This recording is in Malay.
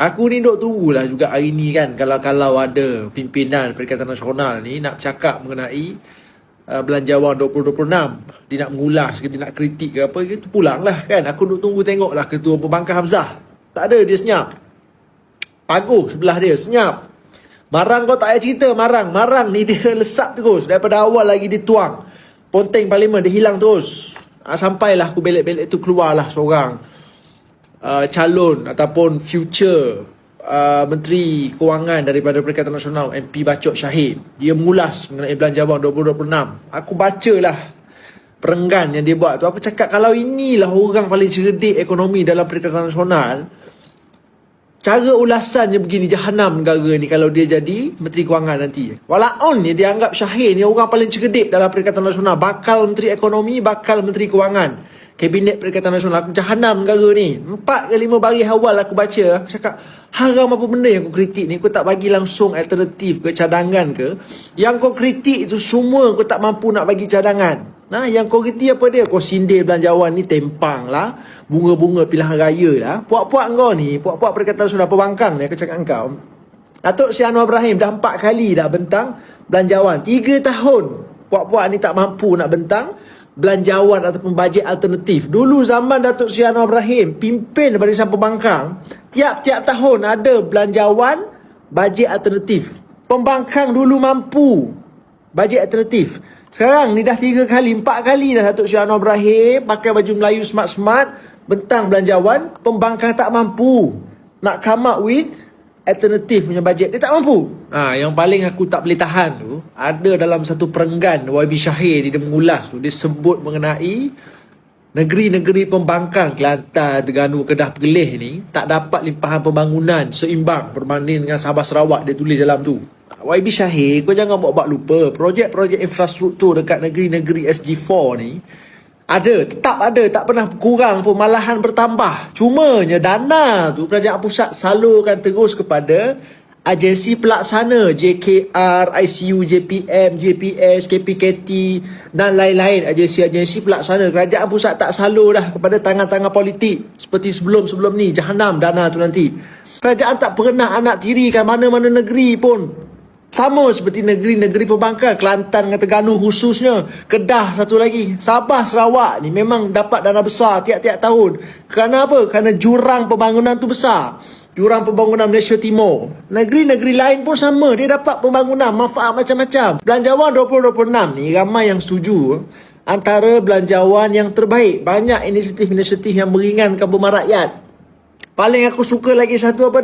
Aku ni duk tunggulah juga hari ni kan kalau-kalau ada pimpinan Perikatan Nasional ni nak bercakap mengenai uh, belanjawan 2026. Dia nak mengulas ke dia nak kritik ke apa ke tu pulang lah kan. Aku duk tunggu tengok lah Ketua Pembangkang Hamzah. Tak ada dia senyap. Paguh sebelah dia senyap. Marang kau tak payah cerita Marang. Marang ni dia lesap terus. Daripada awal lagi dia tuang. Ponteng parlimen dia hilang terus. Ah, sampailah aku belek-belek tu keluarlah seorang uh, calon ataupun future uh, Menteri Kewangan daripada Perikatan Nasional MP Bacok Syahid. Dia mengulas mengenai belanjawan 2026. Aku bacalah perenggan yang dia buat tu. Aku cakap kalau inilah orang paling cerdik ekonomi dalam Perikatan Nasional, cara ulasannya begini jahanam negara ni kalau dia jadi Menteri Kewangan nanti. Walaupun ni dia anggap Syahir ni orang paling cerdik dalam Perikatan Nasional, bakal Menteri Ekonomi, bakal Menteri Kewangan. Kabinet Perikatan Nasional aku jahanam negara ni. Empat ke lima baris awal aku baca, aku cakap haram apa benda yang aku kritik ni, aku tak bagi langsung alternatif ke cadangan ke. Yang kau kritik itu semua kau tak mampu nak bagi cadangan. Nah, yang kau kritik apa dia? Kau sindir belanjawan ni tempang lah. Bunga-bunga pilihan raya lah. Puak-puak kau ni, puak-puak Perikatan Nasional pembangkang ni aku cakap kau. Datuk Sri Anwar Ibrahim dah empat kali dah bentang belanjawan. Tiga tahun puak-puak ni tak mampu nak bentang belanjawan ataupun bajet alternatif. Dulu zaman Datuk Sri Anwar Ibrahim pimpin Barisan Pembangkang, tiap-tiap tahun ada belanjawan bajet alternatif. Pembangkang dulu mampu bajet alternatif. Sekarang ni dah tiga kali, empat kali dah Datuk Sri Anwar Ibrahim pakai baju Melayu smart-smart, bentang belanjawan, pembangkang tak mampu nak come up with alternatif punya bajet. Dia tak mampu. Ha, yang paling aku tak boleh tahan tu, ada dalam satu perenggan YB Syahir dia mengulas tu, dia sebut mengenai negeri-negeri pembangkang Kelantan, Terengganu, Kedah, Perlis ni tak dapat limpahan pembangunan seimbang berbanding dengan Sabah Sarawak dia tulis dalam tu. YB Syahir, kau jangan buat-buat lupa projek-projek infrastruktur dekat negeri-negeri SG4 ni ada, tetap ada, tak pernah kurang pun, malahan bertambah. Cumanya dana tu kerajaan pusat salurkan terus kepada agensi pelaksana JKR, ICU, JPM, JPS, KPKT dan lain-lain agensi-agensi pelaksana. Kerajaan pusat tak salur dah kepada tangan-tangan politik seperti sebelum-sebelum ni. Jahanam dana tu nanti. Kerajaan tak pernah anak tirikan mana-mana negeri pun sama seperti negeri-negeri pembangkang Kelantan dengan Terengganu khususnya. Kedah satu lagi Sabah Sarawak ni memang dapat dana besar tiap-tiap tahun. Kerana apa? Kerana jurang pembangunan tu besar. Jurang pembangunan Malaysia Timur. Negeri-negeri lain pun sama Dia dapat pembangunan manfaat macam-macam. Belanjawan 2026 ni ramai yang setuju Antara belanjawan yang terbaik. Banyak inisiatif-inisiatif yang meringankan beban rakyat Paling aku suka lagi satu apa